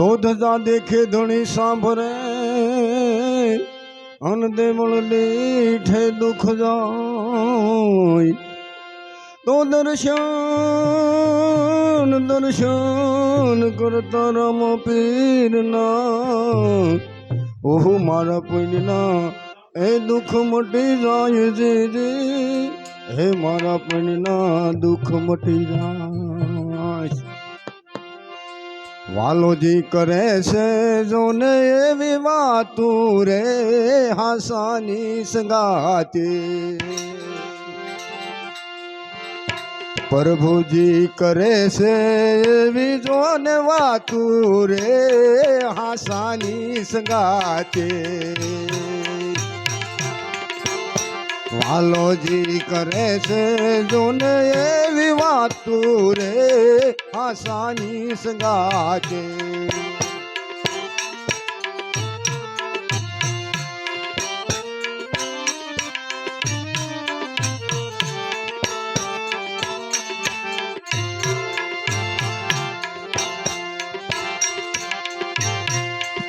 તો ધજા દેખે ધણી સાંભરે, અન દેવળ લીઠે દુખ જાય. તો દર્શન દર્શન કરતા રામ પીરના. ઓહો, મારા પુણ્યના એ દુઃખ મટી જાય જે હે મારા પુણ્યના દુઃખ મટી જાય. વાલોજી કરે છે જોને એવી વાતું રે હાસાની સંગાતી. પ્રભુજી કરે છે એવી જોને વાતું રે હાસાની સંગાતે. વાલોજી કરે છે જોને એવી વાતું રે હાસાની સંગાતે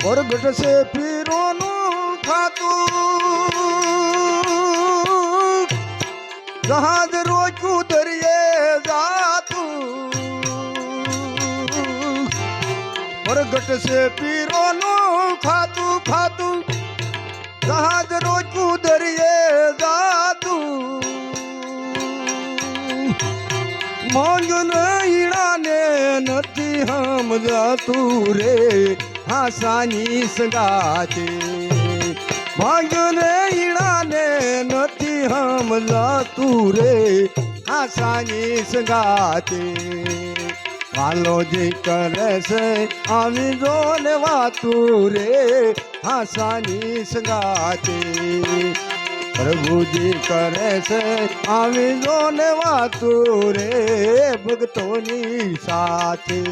પ્રગટ से પીરોનું જહાજ રોક્યું દરિયે જાતું પ્રગટ છે પીરોનું ખાતું ખાતું જહાજ રોક્યું દરિયે જાતું માંગન ઈણાને નથી સમજાતું રે હાસાની સંગાતે માંગન ઈણાને નથી સમજાતું રે હાસાની સંગાતે. વાલોજી કરે છે આવી જોને વાતું રે હાસાની સંગાતે. પ્રભુજી કરે છે આવી જોને વાતું રે ભક્તોની સાથે.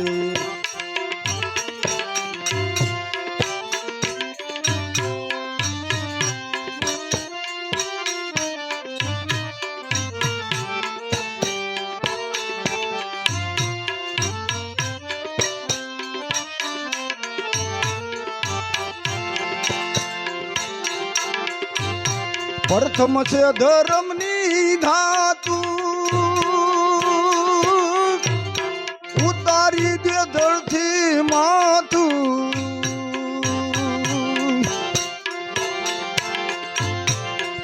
પ્રથમ છે ધર્મની ધાતુ. ઉતારી દે ધરથી માથું.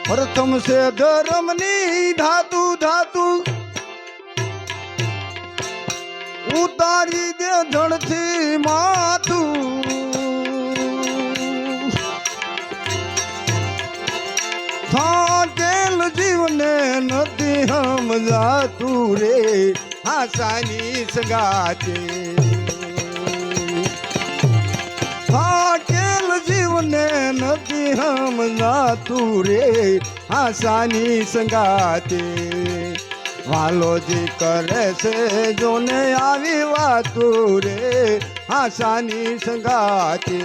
પ્રથમ છે ધર્મની ધાતુ ધાતુ. ઉતારી દે ધણથી માથું. થાકેલ જીવને નથી સમજાતું રે. હાસાની સગાતે થાકેલ જીવને નથી સમજાતું રે. હાસાની સંગાતે વાલોજી કરે છે જોને આવી વાતું રે. હાસાની સંગાતે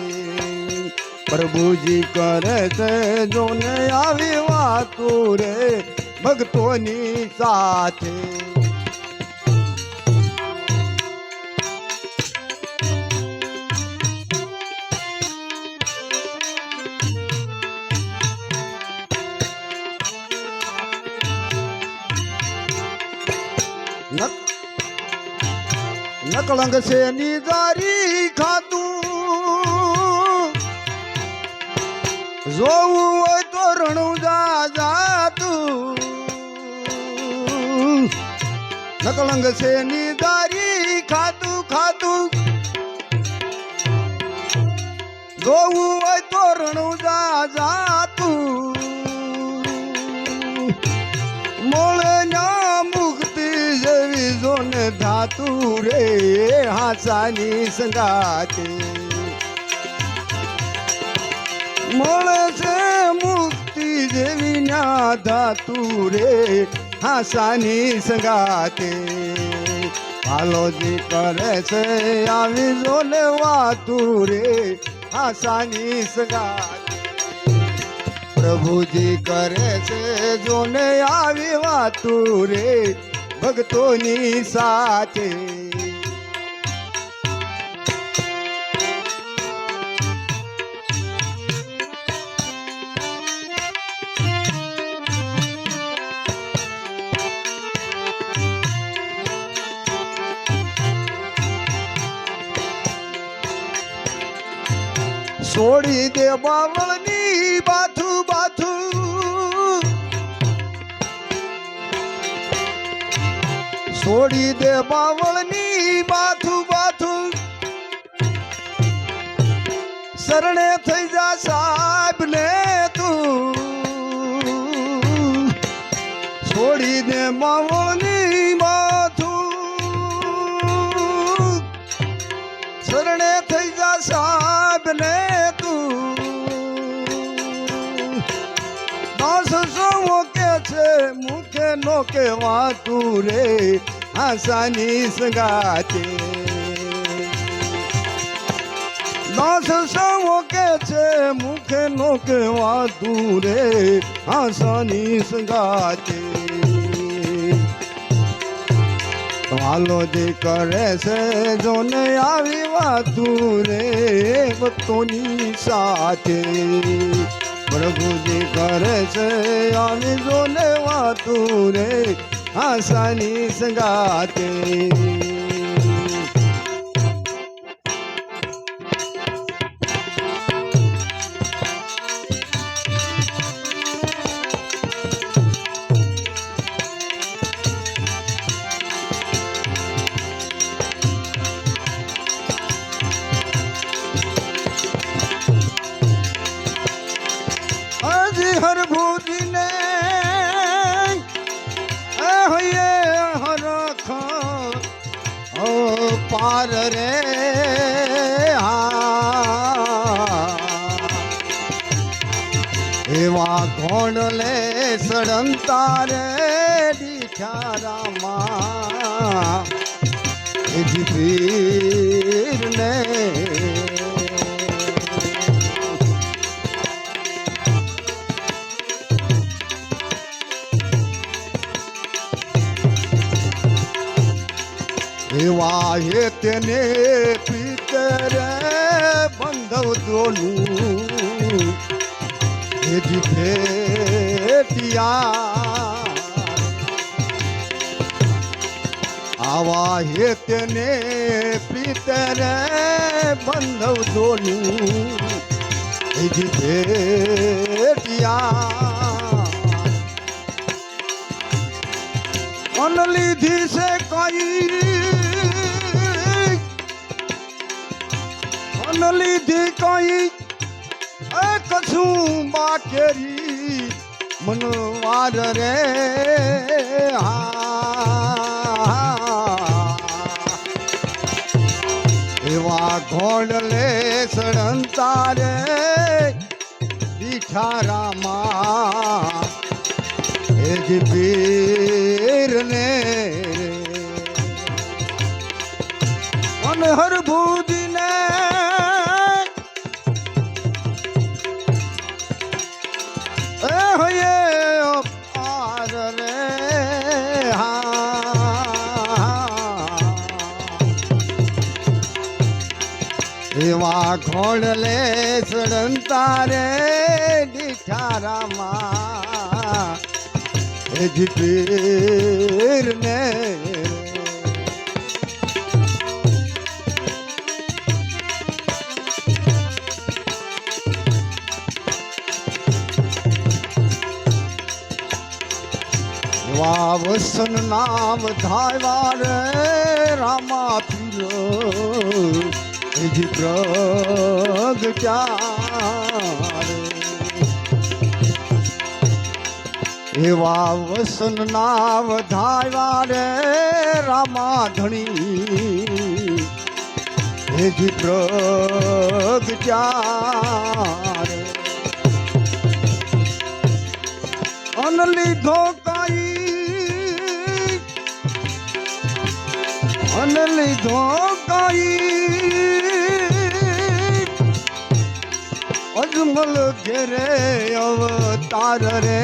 પ્રભુજી કરે છે જોને આવી વાતો રે ભક્તોની સાથે. નક- નકળંગ છે નિગારી ખાતું જોવું હોય તો રણુજા જાતું. નકલંગ છે નિગારી ખાતું ખાતું. જોવું હોય તો રણુજા જાતું. મોળે ના મુક્તિ જોને ધાતું રે, હાસાની સંગાતે. મળે છે મુક્તિ જેવી ના ધાતુ રે. હાસાની સંગાતે હાલોજી કરે છે આવી જોને વાતું રે. હાસાની સંગાતે પ્રભુજી કરે છે જોને આવી વાતું ભક્તોની સાથે છોડી દે બાવળની બાથું બાથું. છોડી દે બાવળની બાથું બાથું. શરણે થઈ જા સાહેબ ને તું. છોડી દે બાવળની કહેવાતું રે આસાની સંગાતે દાસ સૌ કે છે, મુખે નો કહેવાતું રે આસાની સંગાતે હાલો જે કરે છે, જોને આવી વાતું રે ભક્તોની સાથે. પ્રભુજી કરે છે આવી જોને વાતું રે આસાની સંગાતે. પાર રે એવા લે સડંતા રે દીઠારામાં એ જી તેને પિતર બંધવ દોલું. એજી ભેટિયા આવા હે તેને પિતર બંધવ દોલું. એજી ભેટિયા અન લીધી છે કઈ અન લીધી કઈ એ કશું બાકેરી મનવાર રે. એવા ઘોડલે સડંતા રે દીઠારામાં એ જ પીરને એવા ઘોડલે સડંતા રે દીઠારામાં. એ જ પીરને વાવસન નામ ધાયવા રે રામા પીર એ જ પ્રગટ્યા એવા વસન ના વધાવ્યા રે રામા ધણી હેજી પ્રગટ્યા રે અન લીધો કાઈ અન લીધો કાઈ અજમલ ઘેરે અવતાર રે.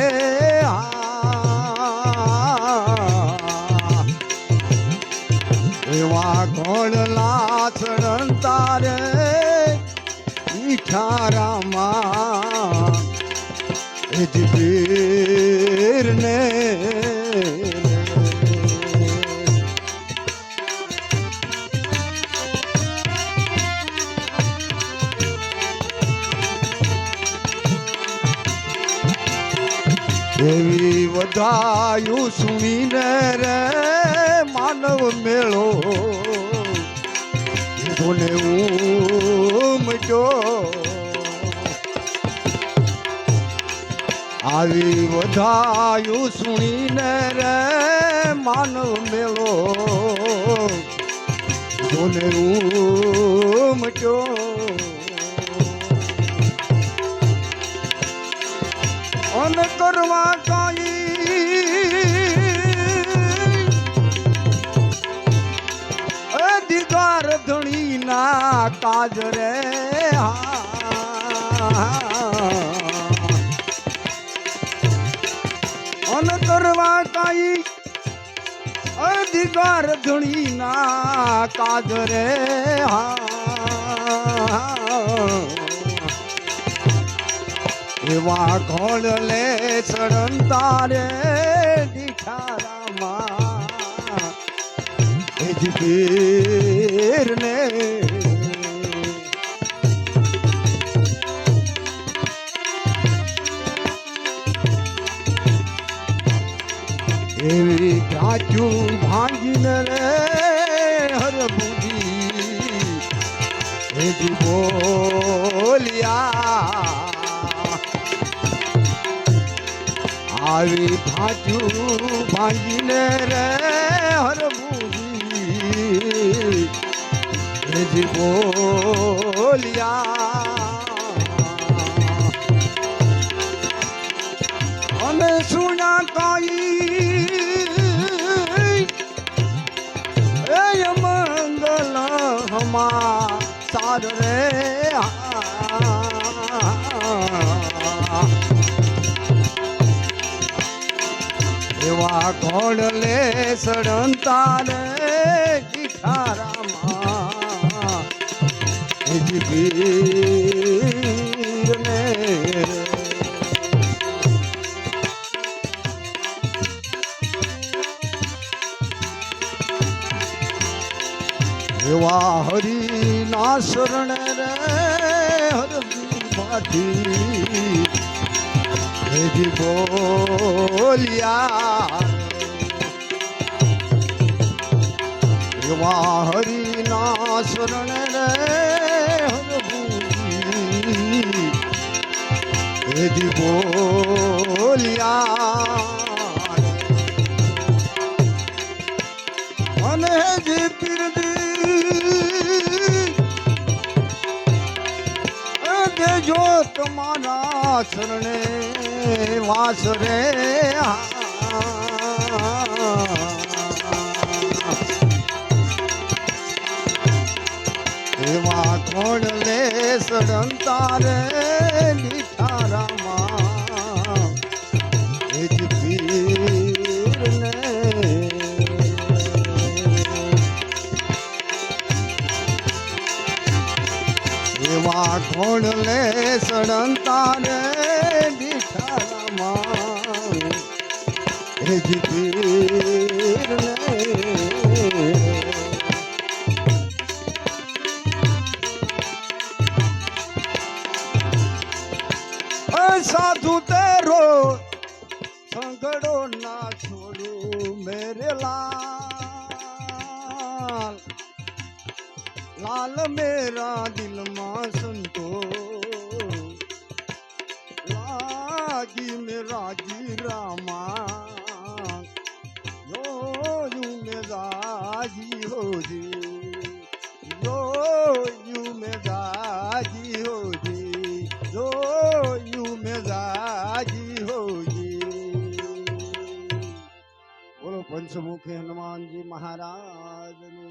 એવા ઘોડલા ચડંતા રે ઈઠારામાં એ જ સુણીને રે માનવ મેળો. ધોને ઉમજો આવી વધાયું સુણીને રે માનવ મેળો. ધોને ઉમજો અન કરવા કાઈ ના કાજ રે અનતરવા કાઈ અધિકાર ધણી ના કાજ રે એવા ઘોડ લે સડંતા રે દીઠારામાં એ જ ને કાચું ભાંગીને રે હર બુધી એ બોલ્યા. આવી ભાજુ ભાંગીને રે હરભુજી બોલ્યા. સાર રે એવા કોણ લે સડંતા રે ઈઠારામાં એ હરિના શરણે રે હરવી માથી બોલ્યા હરિના શરણ રે હરભૂજી એ જી બોલ્યા તમારા શરણે વાસ રે એવા કોણ લે સડંતા રે સડંતા રે દીઠામાં એ જ પીરને અ સાધુ તેરો સંગડો ના છોડું મેરે લાલ લાલ મેરા દિલમાં સંતો લાગી મેરા જી રામા યો યુ મેરાજી હોજી યો યુ મેરાજી હોજી યો યુ મેરાજી હોજી બોલો પંચમુખી હનુમાનજી મહારાજની